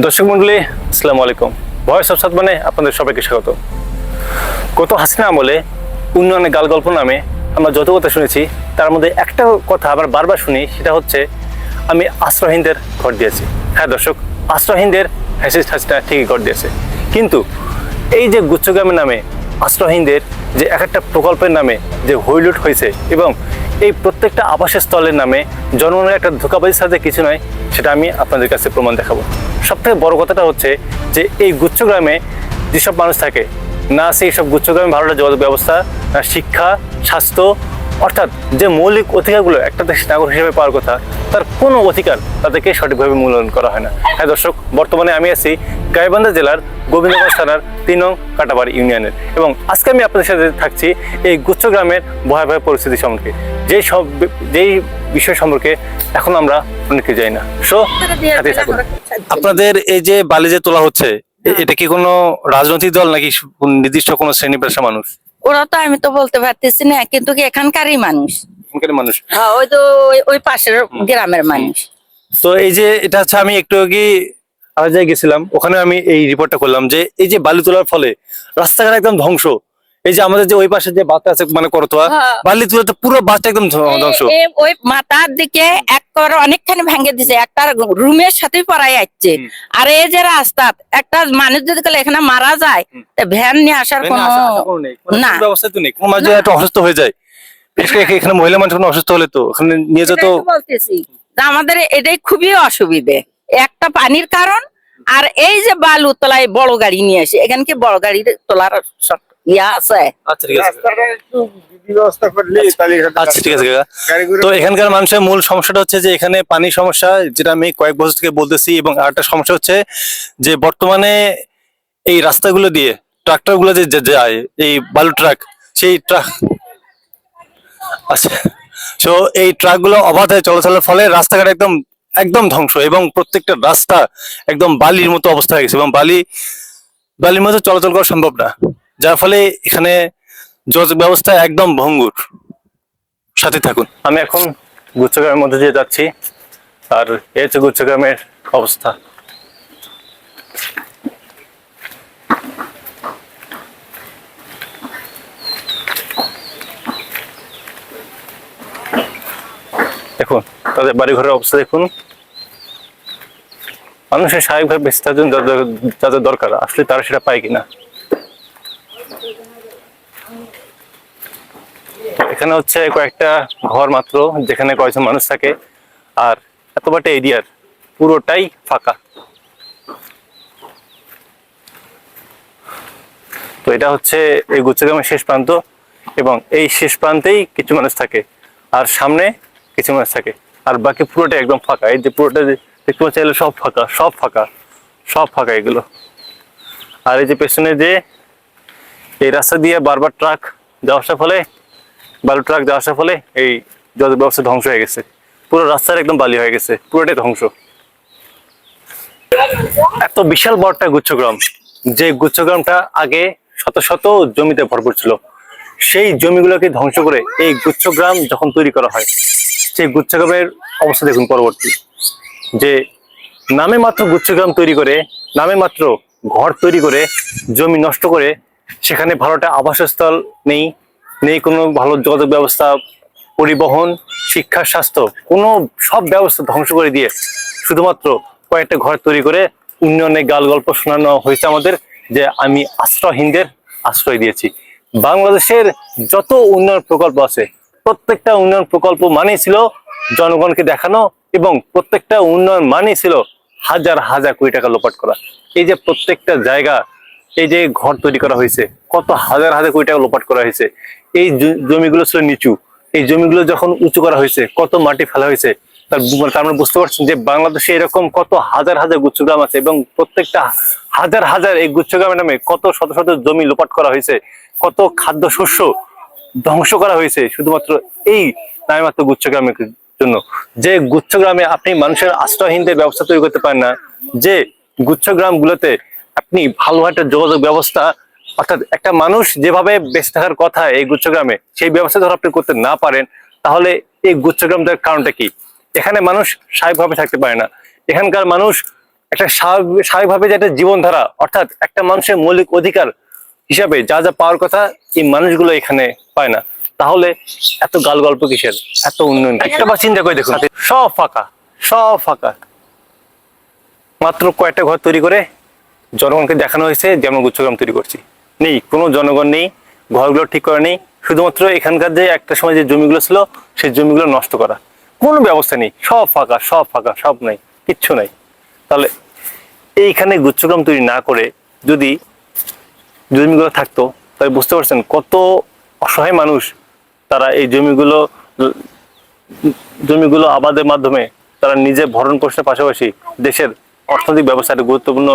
দর্শক মন্ডলী আসসালামু আলাইকুম। ভয়েস অফ মানে আপনাদের সবাইকে স্বাগত। গত হাসিনা আমলে উন্নয়নের গাল গল্প নামে আমরা যত কথা শুনেছি, তার মধ্যে একটা কথা আবার বারবার শুনি, সেটা হচ্ছে, আমি আশ্রয়হীনদের ঘর দিয়েছি। হ্যাঁ দর্শক আশ্রয়হীনদের ফ্যাসিস্ট হাসিনা ঠিকই ঘর দিয়েছে। কিন্তু এই যে গুচ্ছগ্রামের নামে আশ্রয়হীনদের যে এক একটা প্রকল্পের নামে যে হৈলুট হয়েছে এবং এই প্রত্যেকটা আবাসের স্থলের নামে জনগণের একটা ধোকাবাজির সাথে কিছু নয়, সেটা আমি আপনাদের কাছে প্রমাণ দেখাবো। সবথেকে বড় কথাটা হচ্ছে যে এই গুচ্ছ গ্রামে যেসব মানুষ থাকে, না সেই সব গুচ্ছগ্রামে ভালো একটা যোগাযোগ ব্যবস্থা, না শিক্ষা, স্বাস্থ্য অর্থাৎ যে মৌলিক অধিকারগুলো একটা দেশের নাগরিক হিসেবে পাওয়ার কথা, তার কোনো অধিকার তাদেরকে সঠিকভাবে মূল্যায়ন করা হয় না। হ্যাঁ দর্শক, বর্তমানে আমি আছি গাইবান্ধা জেলার গোবিন্দগঞ্জ থানার তিন নং কাটাবাড়ি ইউনিয়নের এবং আজকে আমি আপনাদের সাথে থাকছি এই গুচ্ছগ্রামের ভয়াবহ পরিস্থিতি সম্পর্কে। যেই সব যেই বিষয় সম্পর্কে এখন আমরা অনেকে যাই না। সো থাকুন। আপনাদের এই যে বালি যে তোলা হচ্ছে এটা কি কোনো রাজনৈতিক দল নাকি নির্দিষ্ট কোনো শ্রেণি পেশা মানুষ? ওরা তো আমি তো বলতে পারতেছি না কিন্তু কি এখানকারই মানুষ? এখানকার মানুষ। হ্যাঁ ওই তো ওই- ওই পাশের গ্রামের মানুষ। তো এই যে এটা হচ্ছে আমি একটু আগে জায়গায় গেছিলাম ওখানে আমি এই রিপোর্টটা করলাম যে এই যে বালি তোলার ফলে রাস্তাঘাট একদম ধ্বংস। এই যে আমাদের যে ওই পাশে যে বাচ্চা আছে মানে করতোয়া হ্যাঁ। বালি তুলে তো পুরো বাচ্চা একদম ধ্বংস। ওই মাথার দিকে এক করে অনেকখানি ভেঙে দিছে একটা রুমের সাথে পড়াই হুম। আর এই যে রাস্তা একটা মানুষ যদি এখানে মারা যায় ভ্যান নিয়ে আসার কোনো না। ব্যবস্থা তো নেই কোনো মাঝে একটা অসুস্থ হয়ে যায় এখানে মহিলা মানুষ কোনো অসুস্থ হলে তো ওখানে নিয়ে যেত বলতেছি। আমাদের এটাই খুবই অসুবিধে। একটা পানির কারণ আর এই যে বালু তোলায় বড় গাড়ি নিয়ে আসে এখানকে বড় গাড়ি তোলার ইয়া আছে। আচ্ছা ঠিক আছে। আচ্ছা ঠিক আছে কাকা। গাড়িগুলো তো এখানকার মানুষের মূল সমস্যাটা হচ্ছে যে এখানে পানির সমস্যা যেটা আমি কয়েক বছর থেকে বলতেছি এবং আরেকটা সমস্যা হচ্ছে যে বর্তমানে এই রাস্তাগুলো দিয়ে ট্রাক্টরগুলো যে যে যায় এই বালু ট্রাক সেই ট্রাক আচ্ছা তো এই ট্রাকগুলো অবাধে চলাচলের ফলে রাস্তাঘাট একদম একদম ধ্বংস এবং প্রত্যেকটা রাস্তা একদম বালির মতো অবস্থা হয়ে গেছে এবং বালি বালির মতো চলাচল করা সম্ভব না। যার ফলে এখানে যোগাযোগ ব্যবস্থা একদম ভঙ্গুর। সাথে থাকুন। আমি এখন গুচ্ছগ্রামের মধ্যে দিয়ে যাচ্ছি। আর এই হচ্ছে গুচ্ছগ্রামের অবস্থা। দেখুন, তাদের বাড়ি ঘরের অবস্থা দেখুন। মানুষের স্বাভাবিকভাবে বেঁচে থাকার জন্য দরকার, আসলে তারা সেটা পায় কিনা। এখানে হচ্ছে কয়েকটা ঘর মাত্র, যেখানে কয়েকজন মানুষ থাকে। আর এত বাটা এরিয়ার পুরোটাই ফাঁকা। তো এটা হচ্ছে এই গুচ্ছগ্রামের শেষ প্রান্ত এবং এই শেষ প্রান্তেই কিছু মানুষ থাকে আর সামনে কিছু মানুষ থাকে। আর বাকি পুরোটা একদম ফাঁকা। এই যে পুরোটা দেখতে পাচ্ছি এগুলো সব ফাঁকা সব ফাঁকা সব ফাঁকা এগুলো। আর এই যে পেছনে যে এই রাস্তা দিয়ে বারবার ট্রাক যাওয়া আসার ফলে বালু ট্রাক যাওয়া আসার ফলে এই যোগাযোগ ব্যবস্থা ধ্বংস হয়ে গেছে। পুরো রাস্তার একদম বালি হয়ে গেছে, পুরোটাই ধ্বংস। এত বিশাল বড় একটা গুচ্ছগ্রাম, যে গুচ্ছগ্রামটা আগে শত শত জমিতে ভরপুর ছিল, সেই জমিগুলোকে ধ্বংস করে এই গুচ্ছগ্রাম যখন তৈরি করা হয়, সেই গুচ্ছগ্রামের অবস্থা দেখুন পরবর্তী। যে নামে মাত্র গুচ্ছগ্রাম তৈরি করে, নামে মাত্র ঘর তৈরি করে, জমি নষ্ট করে, সেখানে ভালোটা আবাসস্থল নেই নেই, কোনো ভালো যোগাযোগ ব্যবস্থা, পরিবহন, শিক্ষা, স্বাস্থ্য, কোনো সব ব্যবস্থা ধ্বংস করে দিয়ে শুধুমাত্র কয়েকটা ঘর তৈরি করে উন্নয়নের গাল গল্প শোনানো হয়েছে আমাদের, যে আমি আশ্রয়হীনদের আশ্রয় দিয়েছি। বাংলাদেশের যত উন্নয়ন প্রকল্প আছে, প্রত্যেকটা উন্নয়ন প্রকল্প মানেই ছিল জনগণকে দেখানো এবং প্রত্যেকটা উন্নয়ন মানেই ছিল হাজার হাজার কোটি টাকা লোপাট করা। এই যে প্রত্যেকটা জায়গা, এই যে ঘর তৈরি করা হয়েছে, কত হাজার হাজার কোটি টাকা লোপাট করা হয়েছে। এই জমিগুলো ছিল নিচু। এই জমিগুলো যখন উঁচু করা হয়েছে, কত মাটি ফেলা হয়েছে, তার আমরা বুঝতে পারছেন যে বাংলাদেশে এরকম কত হাজার হাজার গুচ্ছগ্রাম আছে এবং প্রত্যেকটা হাজার হাজার এই গুচ্ছগ্রামের নামে কত শত শত জমি লোপাট করা হয়েছে, কত খাদ্য শস্য ধ্বংস করা হয়েছে শুধুমাত্র এই নামে গুচ্ছগ্রামের জন্য। যে গুচ্ছগ্রামে আপনি মানুষের আশ্রয়হীনদের ব্যবস্থা তৈরি করতে পারেন না, যে গুচ্ছগ্রাম গুলোতে আপনি ভালো একটা যোগাযোগ ব্যবস্থা অর্থাৎ একটা মানুষ যেভাবে বেঁচে থাকার কথা এই গুচ্ছগ্রামে সেই ব্যবস্থা ধর আপনি করতে না পারেন তাহলে এই গুচ্ছগ্রামটার কারণটা কি? এখানে মানুষ স্বাভাবিকভাবে থাকতে পারে না। এখানকার মানুষ একটা স্বাভাবিক স্বাভাবিকভাবে যে একটা জীবনধারা অর্থাৎ একটা মানুষের মৌলিক অধিকার হিসাবে যা যা পাওয়ার কথা এই মানুষগুলো এখানে পায় না। তাহলে এত গাল গল্প কিসের? এত উন্নয়ন একটা বার চিন্তা করে দেখুন। সব ফাঁকা সব ফাঁকা। মাত্র কয়েকটা ঘর তৈরি করে জনগণকে দেখানো হয়েছে যে আমরা গুচ্ছগ্রাম তৈরি করছি। নেই, কোনো জনগণ নেই, ঘরগুলো ঠিক করা নেই, শুধুমাত্র এখানকার যে একটা সময় যে জমিগুলো ছিল, সেই জমিগুলো নষ্ট করা। কোনো ব্যবস্থা নেই, সব ফাঁকা সব ফাঁকা, সব নাই, কিচ্ছু নাই। তাহলে এইখানে গুচ্ছগ্রাম তৈরি না করে যদি জমিগুলো থাকতো, তাহলে বুঝতে পারছেন কত অসহায় মানুষ তারা এই জমিগুলো জমিগুলো আবাদের মাধ্যমে তারা নিজে ভরণ পোষণের পাশাপাশি দেশের অর্থনৈতিক ব্যবস্থাটা গুরুত্বপূর্ণ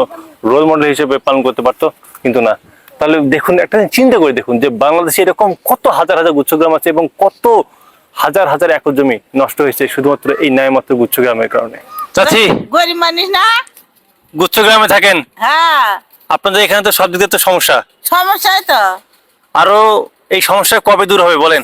রোল মডেল হিসেবে পালন করতে পারতো, কিন্তু না। তাহলে দেখুন একটা চিন্তা করে দেখুন যে বাংলাদেশে এরকম কত হাজার হাজার গুচ্ছগ্রাম আছে এবং কত হাজার হাজার একর জমি নষ্ট হয়েছে শুধুমাত্র এই ন্যায়মাত্র গুচ্ছগ্রামের কারণে। চাচি! গরিব মানুষ না? গুচ্ছগ্রামে থাকেন? হ্যাঁ। আপনাদের এখানে তো সব দিক তো সমস্যা। সমস্যাই তো। আরও এই সমস্যা কবে দূর হবে বলেন?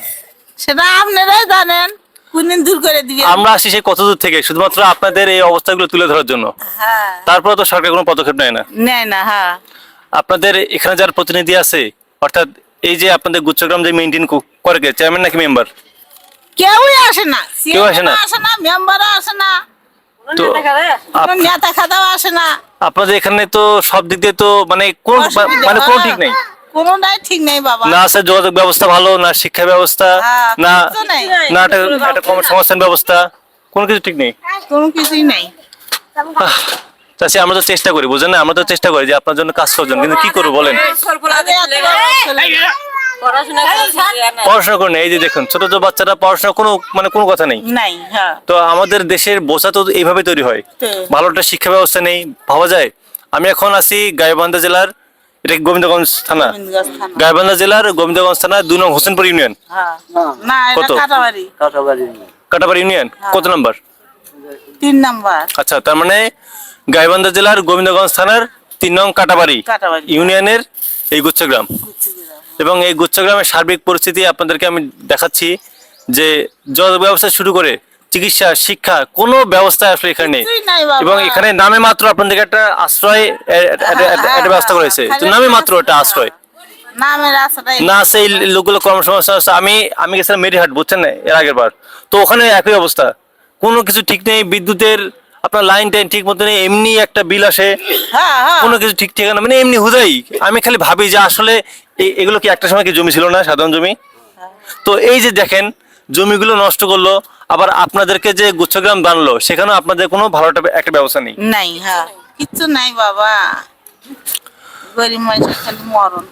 সেটা আপনারাই জানেন। কোনদিন দূর করে দিবেন। আমরা আসি সেই কত দূর থেকে শুধুমাত্র আপনাদের এই অবস্থাগুলো তুলে ধরার জন্য। হ্যাঁ। তারপরে তো সরকার কোনো পদক্ষেপ নেয় না। নেয় না হ্যাঁ। আপনাদের এখানে যার প্রতিনিধি আছে অর্থাৎ এই যে আপনাদের গুচ্ছগ্রাম যে মেনটেন করে কে চেয়ারম্যান নাকি মেম্বার কেউই আসে না। কেউ আসে না? আসে না মেম্বারও আসে না। তো নেতা খাতাও আসে? না। আপনাদের এখানে তো সব দিক দিয়ে তো মানে কোন মানে কোনো। ঠিক নেই? কোনোটাই ঠিক নেই বাবা। না আছে যোগাযোগ ব্যবস্থা ভালো না শিক্ষা ব্যবস্থা হ্যাঁ, না না একটা কর্মসংস্থান ব্যবস্থা কোনো কিছু ঠিক নেই। কোনো কিছুই নেই। চাষি আমরা তো চেষ্টা করি বুঝেন না? আমরা তো চেষ্টা করি যে আপনার জন্য কাজ করার জন্য। কিন্তু কি করব বলেন। পড়াশোনা এই যে দেখুন ছোট ছোট বাচ্চারা পড়াশোনা কোনো মানে কোনো কথা নেই। হ্যাঁ। তো আমাদের দেশের বোঝা তো এইভাবে তৈরি হয়। ভালো একটা শিক্ষা ব্যবস্থা নেই ভাবা যায়? আমি এখন আছি গাইবান্ধা জেলার এটা গোবিন্দগঞ্জ থানা? গাইবান্ধা জেলার গোবিন্দগঞ্জ থানা দুই নং হোসেনপুর ইউনিয়ন। হ্যাঁ। না এটা কত? কাটাবাড়ি। ইউনিয়ন। কত নাম্বার? তিন নাম্বার। আচ্ছা তার মানে গাইবান্ধা জেলার গোবিন্দগঞ্জ থানার তিন নং কাটাবাড়ি। ইউনিয়নের এই গুচ্ছগ্রাম। এবং এই গুচ্ছগ্রামের সার্বিক পরিস্থিতি আপনাদেরকে আমি দেখাচ্ছি যে যোগাযোগ ব্যবস্থা শুরু করে চিকিৎসা শিক্ষা কোনো ব্যবস্থা আসলে এখানে নেই। এবং এখানে নামে মাত্র আপনাদেরকে একটা আশ্রয় একটা ব্যবস্থা করেছে তো নামে মাত্র একটা আশ্রয়। না সেই লোকগুলো কর্মসংস্থান আছে। আমি আমি গেছিলাম মেরিহাট বুঝছেন না? এর আগের বার। তো ওখানে একই অবস্থা। কোনো কিছু ঠিক নেই বিদ্যুতের আপনার লাইন টাইন ঠিক মতো নেই এমনি একটা বিল আসে। হ্যাঁ হ্যাঁ। কোনো কিছু ঠিক ঠিকানা মানে এমনি হুদাই। আমি খালি ভাবি যে আসলে এগুলো কি একটা সময় কি জমি ছিল না সাধারণ জমি? তো এই যে দেখেন জমিগুলো নষ্ট করল আবার আপনাদেরকে যে গুচ্ছগ্রাম বানলো সেখানেও আপনাদের কোনো ভালো একটা- ব্যবস্থা নেই। নাই হ্যাঁ। কিচ্ছু নাই বাবা। গরিব মানুষের খালি মরণ।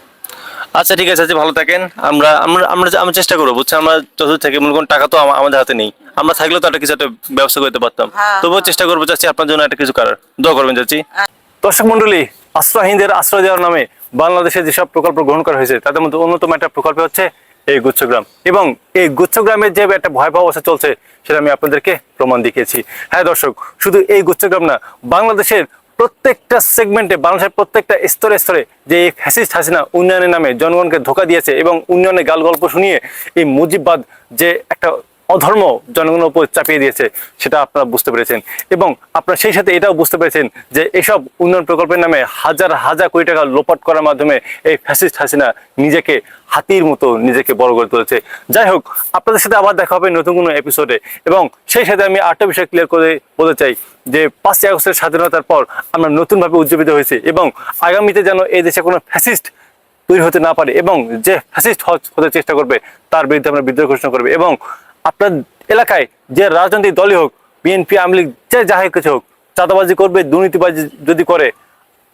আচ্ছা ঠিক আছে আচ্ছা ভালো থাকেন। আমরা আমরা আমরা চেষ্টা করব বুঝছেন? আমরা যত থেকে মনে করুন টাকা তো আমাদের হাতে নেই। আমরা থাকলেও তো একটা কিছু একটা ব্যবস্থা করতে পারতাম। হ্যাঁ, তবুও হ্যাঁ। চেষ্টা করব চাচ্ছি আপনার জন্য একটা কিছু করার। দোয়া করবেন চাচ্ছি হ্যাঁ। দর্শক মন্ডলী আশ্রয়হীনদের আশ্রয় দেওয়ার নামে বাংলাদেশে যেসব প্রকল্প গ্রহণ করা হয়েছে তাদের মধ্যে অন্যতম একটা প্রকল্প হচ্ছে এই গুচ্ছগ্রাম। এবং এই গুচ্ছগ্রামের যে একটা ভয়াবহ অবস্থা চলছে সেটা আমি আপনাদেরকে প্রমাণ দেখিয়েছি। হ্যাঁ দর্শক শুধু এই গুচ্ছগ্রাম না বাংলাদেশের প্রত্যেকটা সেগমেন্টে বাংলাদেশের প্রত্যেকটা স্তরে স্তরে যে এই ফ্যাসিস্ট হাসিনা উন্নয়নের নামে জনগণকে ধোকা দিয়েছে এবং উন্নয়নের গাল গল্প শুনিয়ে এই মুজিববাদ যে একটা অধর্ম জনগণের উপর চাপিয়ে দিয়েছে, সেটা আপনারা বুঝতে পেরেছেন। এবং আপনারা সেই সাথে এটাও বুঝতে পেরেছেন যে এসব উন্নয়ন প্রকল্পের নামে হাজার হাজার কোটি টাকা লোপাট করার মাধ্যমে এই ফ্যাসিস্ট হাসিনা নিজেকে হাতির মতো নিজেকে বড় করে তুলেছে। যাই হোক, আপনাদের সাথে আবার দেখা হবে নতুন কোনো এপিসোডে এবং সেই সাথে আমি আরেকটা বিষয় ক্লিয়ার করে বলতে চাই যে পাঁচই আগস্টের স্বাধীনতার পর আমরা নতুনভাবে উজ্জীবিত হয়েছি এবং আগামীতে যেন এই দেশে কোনো ফ্যাসিস্ট তৈরি হতে না পারে এবং যে ফ্যাসিস্ট হতে চেষ্টা করবে, তার বিরুদ্ধে আমরা বিদ্রোহ ঘোষণা করবে। এবং আপনার এলাকায় যে রাজনৈতিক দলই হোক বিএনপি আওয়ামী লীগ, যে যা হোক কিছু হোক, চাঁদাবাজি করবে, দুর্নীতিবাজি যদি করে,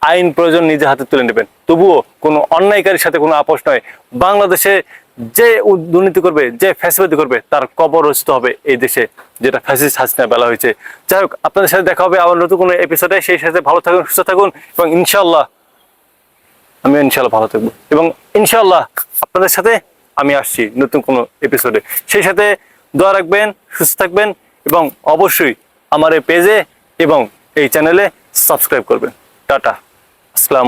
আইন প্রয়োজন নিজে হাতে তুলে নেবেন। তবুও কোনো অন্যায়কারীর সাথে কোনো আপোষ নয়। বাংলাদেশে যে দুর্নীতি করবে, যে ফ্যাসিবাদী করবে, তার কবর রচিত হবে এই দেশে, যেটা ফ্যাসিস্ট হাসিনা বেলা হয়েছে। যাই হোক, আপনাদের সাথে দেখা হবে আবার নতুন কোনো এপিসোডে সেই সাথে ভালো থাকুন, সুস্থ থাকুন এবং ইনশাল্লাহ আমি ইনশাল্লাহ ভালো থাকব। এবং ইনশাল্লাহ আপনাদের সাথে আমি আসছি নতুন কোনো এপিসোডে সেই সাথে দোয়া রাখবেন, সুস্থ থাকবেন এবং অবশ্যই আমার এই পেজে এবং এই চ্যানেলে সাবস্ক্রাইব করবেন। টাটা। আসসালাম